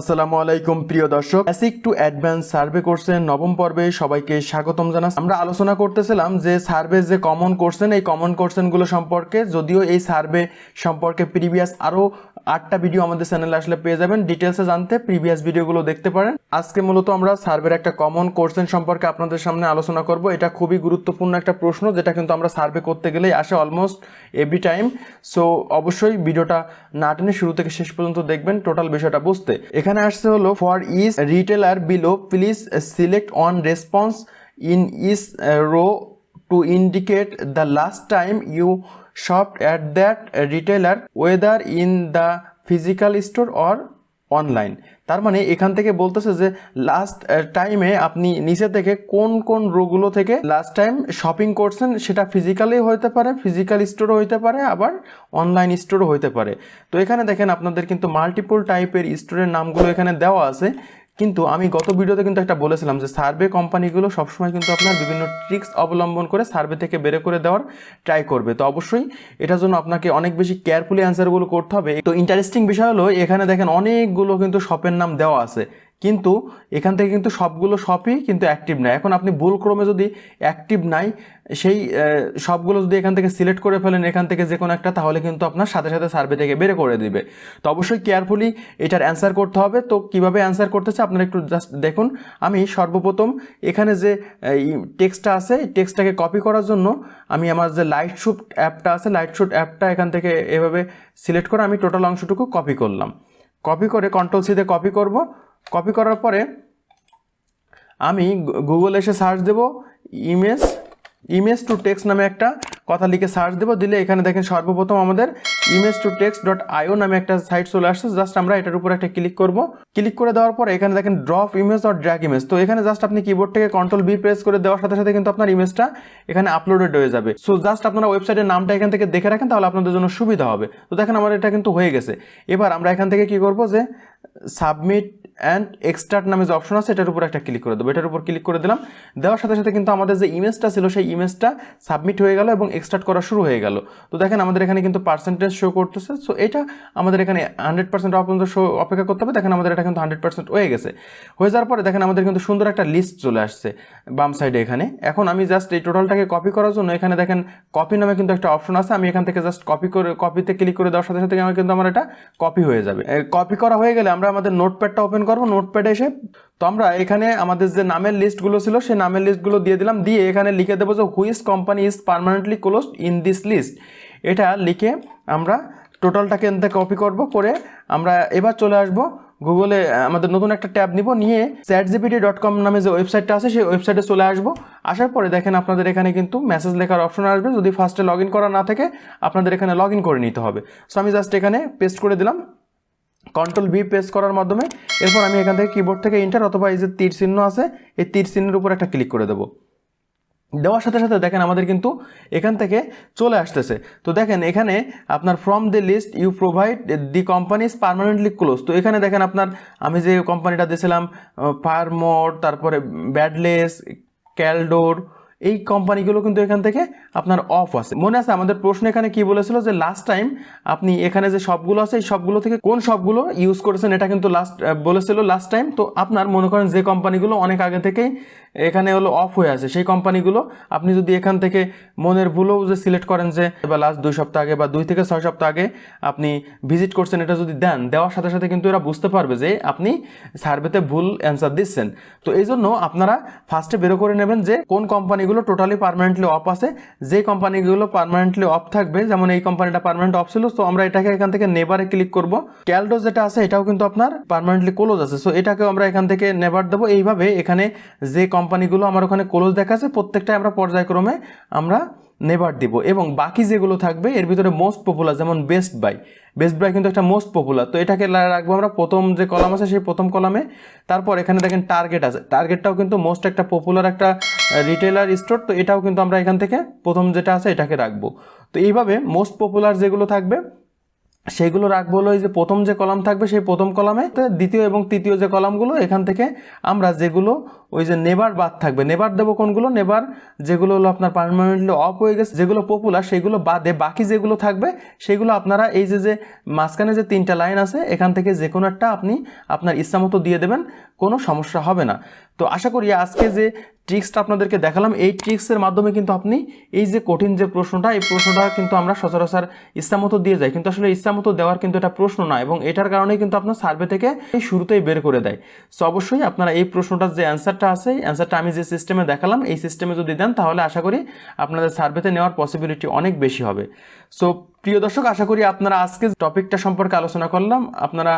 আসসালামু আলাইকুম, প্রিয় দর্শক। বেসিক টু অ্যাডভান্স সার্ভে কোর্সের নবম পর্বে সবাইকে স্বাগতম জানাচ্ছি। আমরা আলোচনা করতেছিলাম যে সার্ভে যে কমন কোর্সেন এই কমন কোর্সেনগুলো সম্পর্কে, যদিও এই সার্ভে সম্পর্কে প্রিভিয়াস আরও আটটা ভিডিও আমাদের চ্যানেলে আসলে পেয়ে যাবেন। ডিটেলসে জানতে প্রিভিয়াস ভিডিওগুলো দেখতে পারেন। আজকে মূলত আমরা সার্ভের একটা কমন কোর্সেন সম্পর্কে আপনাদের সামনে আলোচনা করব। এটা খুবই গুরুত্বপূর্ণ একটা প্রশ্ন, যেটা কিন্তু আমরা সার্ভে করতে গেলেই আসে অলমোস্ট এভরি টাইম সো অবশ্যই ভিডিওটা না টেনে শুরু থেকে শেষ পর্যন্ত দেখবেন। টোটাল বিষয়টা বুঝতে। এখানে আসছে হলো for each retailer below please select one response in each row to indicate the last time you shopped at that retailer whether in the physical store or online তার মানে এখান থেকে বলতেছে যে লাস্ট টাইমে আপনি নিচে থেকে কোন কোন রোগগুলো থেকে লাস্ট টাইম শপিং করছেন, সেটা ফিজিক্যালি হইতে পারে ফিজিক্যাল স্টোরও হইতে পারে, আবার অনলাইন স্টোরও হইতে পারে। তো এখানে দেখেন আপনাদের কিন্তু মাল্টিপল টাইপের স্টোরের নামগুলো এখানে দেওয়া আছে। কিন্তু আমি গত ভিডিওতে কিন্তু একটা বলেছিলাম যে সার্ভে কোম্পানিগুলো সবসময় কিন্তু আপনার বিভিন্ন ট্রিক্স অবলম্বন করে সার্ভে থেকে বেরে করে দেওয়ার ট্রাই করবে। তো অবশ্যই এটার জন্য আপনাকে অনেক বেশি কেয়ারফুলি অ্যান্সারগুলো করতে হবে। তো ইন্টারেস্টিং বিষয় হলো, এখানে দেখেন অনেকগুলো কিন্তু শপের নাম দেওয়া আছে। কিন্তু এখান থেকে কিন্তু সবগুলো শপই কিন্তু অ্যাক্টিভ নাই এখন আপনি ভুল ক্রমে যদি অ্যাক্টিভ নাই, সেই সবগুলো যদি এখান থেকে সিলেক্ট করে ফেলেন, এখান থেকে যে কোনো একটা, তাহলে কিন্তু আপনার সাথে সাথে সার্ভে থেকে বের করে দিবে। তো অবশ্যই কেয়ারফুলি এটার অ্যান্সার করতে হবে। তো কীভাবে অ্যান্সার করতেছে, আপনারা একটু জাস্ট দেখুন। আমি সর্বপ্রথম এখানে যে টেক্সটটা আছে টেক্সটটাকে কপি করার জন্য আমি আমার যে লাইট শুট অ্যাপটা আছে লাইট শুট অ্যাপটা এখান থেকে এভাবে সিলেক্ট করে আমি টোটাল অংশটুকু কপি করলাম। কপি করে কন্ট্রোল সিতে কপি করব। কপি করার পরে আমি গুগল এসে সার্চ দেব ইমেজ ইমেজ টু টেক্সট নামে একটা কথা লিখে সার্চ দেবো। দিলে এখানে দেখেন সর্বপ্রথম আমাদের image to text dot IO নামে একটা সাইট চলে আসছে। জাস্ট আমরা এটার উপর একটা ক্লিক করব। ক্লিক করে দেওয়ার পরে এখানে দেখেন drop image or drag image তো এখানে জাস্ট আপনি কিবোর্ড থেকে কন্ট্রোল বি প্রেস করে দেওয়ার সাথে সাথে কিন্তু আপনার ইমেজটা এখানে আপলোডেড হয়ে যাবে। সো জাস্ট আপনারা ওয়েবসাইটের নামটা এখান থেকে দেখে রাখেন, তাহলে আপনাদের জন্য সুবিধা হবে। তো দেখেন আমার এটা কিন্তু হয়ে গেছে। এবার আমরা এখান থেকে কি করব যে সাবমিট অ্যান্ড এক্সট্রাক্ট নামে যে অপশন আছে, এটার উপর একটা ক্লিক করে দেবো। এটার উপর ক্লিক করে দিলাম। দেওয়ার সাথে সাথে কিন্তু আমাদের যে ইমেজটা ছিল, সেই ইমেজটা সাবমিট হয়ে গেল এবং এক্সট্রাক্ট করা শুরু হয়ে গেল। তো দেখেন আমাদের এখানে কিন্তু পার্সেন্টেজ শো করতেছে। সো এটা আমাদের এখানে হান্ড্রেড পার্সেন্ট পর্যন্ত শো অপেক্ষা করতে হবে। দেখেন আমাদের এটা কিন্তু হান্ড্রেড পার্সেন্ট হয়ে গেছে। হয়ে যাওয়ার পরে দেখেন আমাদের কিন্তু সুন্দর একটা লিস্ট চলে আসছে বাম সাইডে এখানে। এখন আমি জাস্ট এই টোটালটাকে কপি করার জন্য এখানে দেখেন কপি নামে কিন্তু একটা অপশন আছে। আমি এখান থেকে জাস্ট কপি করে কপিতে ক্লিক করে দেওয়ার সাথে সাথে আমার কিন্তু আমার এটা কপি হয়ে যাবে। কপি করা হয়ে গেলে আমরা আমাদের নোটপ্যাডটা ওপেন করব নোটপ্যাডে এসে। তো আমরা এখানে আমাদের যে নামের লিস্টগুলো ছিল, সেই নামের লিস্টগুলো দিয়ে দিলাম। দিয়ে এখানে লিখে দেবো যে which company is permanently closed in this list এটা লিখে আমরা টোটালটাকে এন থেকে কপি করব করে আমরা এবার চলে আসব গুগলে আমাদের নতুন একটা ট্যাব নিব। নিয়ে চ্যাট জিপিটি ডট কম নামে যে ওয়েবসাইটটা আছে, সেই ওয়েবসাইটে চলে আসব। আসার পরে দেখেন আপনাদের এখানে কিন্তু মেসেজ লেখার অপশন আসবে। যদি ফার্স্টে লগ করা না থাকে, আপনাদের এখানে লগ করে নিতে হবে। সো আমি জাস্ট এখানে পেস্ট করে দিলাম। কন্ট্রোল ভি প্রেস করার মাধ্যমে এরপর আমি এখান থেকে কিবোর্ড থেকে ইন্টার অথবা এই যে তীর চিহ্ন আছে, এই তীর চিহ্নের উপর একটা ক্লিক করে দেবো। দেওয়ার সাথে সাথে দেখেন আমাদের কিন্তু এখান থেকে চলে আসতেছে। তো দেখেন এখানে আপনার from the list you provide the companies permanently close তো এখানে দেখেন আপনার আমি যে কোম্পানিটা দিয়েছিলাম ফার্মোর তারপরে ব্যাডলেস ক্যালডোর এই কোম্পানিগুলো কিন্তু এখান থেকে আপনার অফ আছে। মনে আছে আমাদের প্রশ্ন এখানে কি বলেছিল যে লাস্ট টাইম আপনি এখানে যে সবগুলো আছে, এই সবগুলো থেকে কোন সবগুলো ইউজ করেছেন, এটা কিন্তু লাস্ট বলেছিল লাস্ট টাইম তো আপনার মনে করেন যে কোম্পানিগুলো অনেক আগে থেকেই এখানে হলো অফ হয়ে আছে। সেই কোম্পানিগুলো আপনি যদি এখান থেকে মনের ভুলেও যে সিলেক্ট করেন যে, বা লাস্ট দুই সপ্তাহ আগে বা দুই থেকে ছয় সপ্তাহ আগে আপনি ভিজিট করছেন, এটা যদি দেন, দেওয়ার সাথে সাথে কিন্তু এরা বুঝতে পারবে যে আপনি সার্ভেতে ভুল অ্যান্সার দিচ্ছেন। তো এই জন্য আপনারা ফার্স্টে বেরো করে নেবেন যে কোন কোম্পানিগুলো টোটালি পারমানেন্টলি অফ আছে। যে কোম্পানিগুলো পারমানেন্টলি অফ থাকবে, যেমন এই কোম্পানিটা পারমানেন্ট অফ ছিল তো আমরা এটাকে এখান থেকে নেবারে ক্লিক করব। ক্যালডো যেটা আছে, এটাও কিন্তু আপনার পারমানেন্টলি ক্লোজ আছে। সো এটাকে আমরা এখান থেকে নেবার দেবো। এইভাবে এখানে যে কোম্পানিগুলো আমার ওখানে ক্লোজ দেখা আছে প্রত্যেকটাই আমরা পর্যায়ক্রমে আমরা নেবার দিব। এবং বাকি যেগুলো থাকবে, এর ভিতরে মোস্ট পপুলার যেমন বেস্ট বাই বেস্ট বাই কিন্তু একটা মোস্ট পপুলার তো এটাকে রাখব আমরা প্রথম যে কলাম আছে, সেই প্রথম কলামে। তারপর এখানে দেখেন টার্গেট আছে। টার্গেটটাও কিন্তু মোস্ট একটা পপুলার একটা রিটেলার স্টোর তো এটাও কিন্তু আমরা এখান থেকে প্রথম যেটা আছে, এটাকে রাখব। তো এইভাবে মোস্ট পপুলার যেগুলো থাকবে সেইগুলো রাখব হলো এই যে প্রথম যে কলাম থাকবে, সেই প্রথম কলামে দ্বিতীয় এবং তৃতীয় যে কলামগুলো, এখান থেকে আমরা যেগুলো ওই যে নেবার বাদ থাকবে। নেবার দেবো কোনগুলো? নেবার যেগুলো হলো আপনার পারমানেন্টলি অফ হয়ে গেছে, যেগুলো পপুলার সেগুলো বাদে বাকি যেগুলো থাকবে, সেগুলো আপনারা এই যে যে মাঝখানে যে তিনটা লাইন আছে, এখান থেকে যে কোনো একটা আপনি আপনার ইচ্ছা মতো দিয়ে দেবেন, কোনো সমস্যা হবে না। তো আশা করি আজকে যে ট্রিক্সটা আপনাদেরকে দেখালাম, এই ট্রিক্সের মাধ্যমে কিন্তু আপনি এই যে কঠিন যে প্রশ্নটা, এই প্রশ্নটা কিন্তু আমরা সচরাচর ইচ্ছামতো দিয়ে যাই। কিন্তু আসলে ইচ্ছামতো দেওয়ার কিন্তু এটা প্রশ্ন না এবং এটার কারণেই কিন্তু আপনার সার্ভে থেকে শুরুতেই বের করে দেয়। সো অবশ্যই আপনারা এই প্রশ্নটার যে অ্যান্সারটা আছে অ্যান্সারটা আমি যে সিস্টেমে দেখালাম, এই সিস্টেমে যদি দেন, তাহলে আশা করি আপনাদের সার্ভেতে নেওয়ার পসিবিলিটি অনেক বেশি হবে। সো প্রিয় দর্শক, আশা করি আপনারা আজকে টপিকটা সম্পর্কে আলোচনা করলাম। আপনারা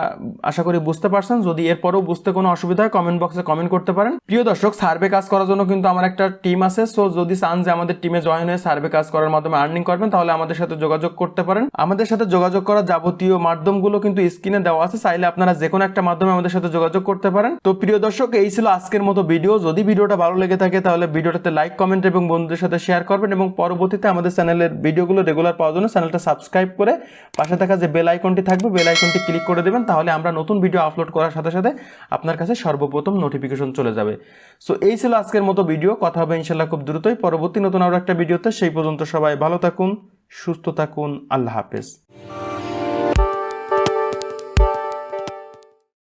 আশা করি বুঝতে পারছেন। যদি এরপরেও বুঝতে কোনো অসুবিধা হয় কমেন্ট বক্সে কমেন্ট করতে পারেন। প্রিয় দর্শক সার্ভে কাজ করার জন্য কিন্তু আমার একটা টিম আছে। সো যদি চান যে আমাদের টিমে জয়েন হয়ে সার্ভে কাজ করার মাধ্যমে আর্নিং করবেন, তাহলে আমাদের সাথে যোগাযোগ করতে পারেন। আমাদের সাথে যোগাযোগ করার যাবতীয় মাধ্যমগুলো কিন্তু স্ক্রিনে দেওয়া আছে। চাইলে আপনারা যে কোনো একটা মাধ্যমে আমাদের সাথে যোগাযোগ করতে পারেন। তো, প্রিয় দর্শক, এই ছিল আজকের মতো ভিডিও যদি ভিডিওটা ভালো লেগে থাকে, তাহলে ভিডিওটাতে লাইক কমেন্ট এবং বন্ধুদের সাথে শেয়ার করবেন এবং পরবর্তীতে আমাদের চ্যানেলের ভিডিওগুলো রেগুলার পাওয়ার জন্য চ্যানেলটা সাবস্ক্রাইব করে পাশে থাকা যে বেল আইকনটি থাকবে বেল আইকনটি ক্লিক করে দেবেন, তাহলে আমরা নতুন ভিডিও আপলোড করার সাথে সাথে আপনার কাছে সর্বপ্রথম নোটিফিকেশন চলে যাবে। সো এই ছিল আজকের মতো ভিডিও কথা হবে ইনশাল্লাহ খুব দ্রুতই। পরবর্তী নতুন আরও একটা ভিডিওতে সেই পর্যন্ত সবাই ভালো থাকুন, সুস্থ থাকুন, আল্লাহ হাফেজ।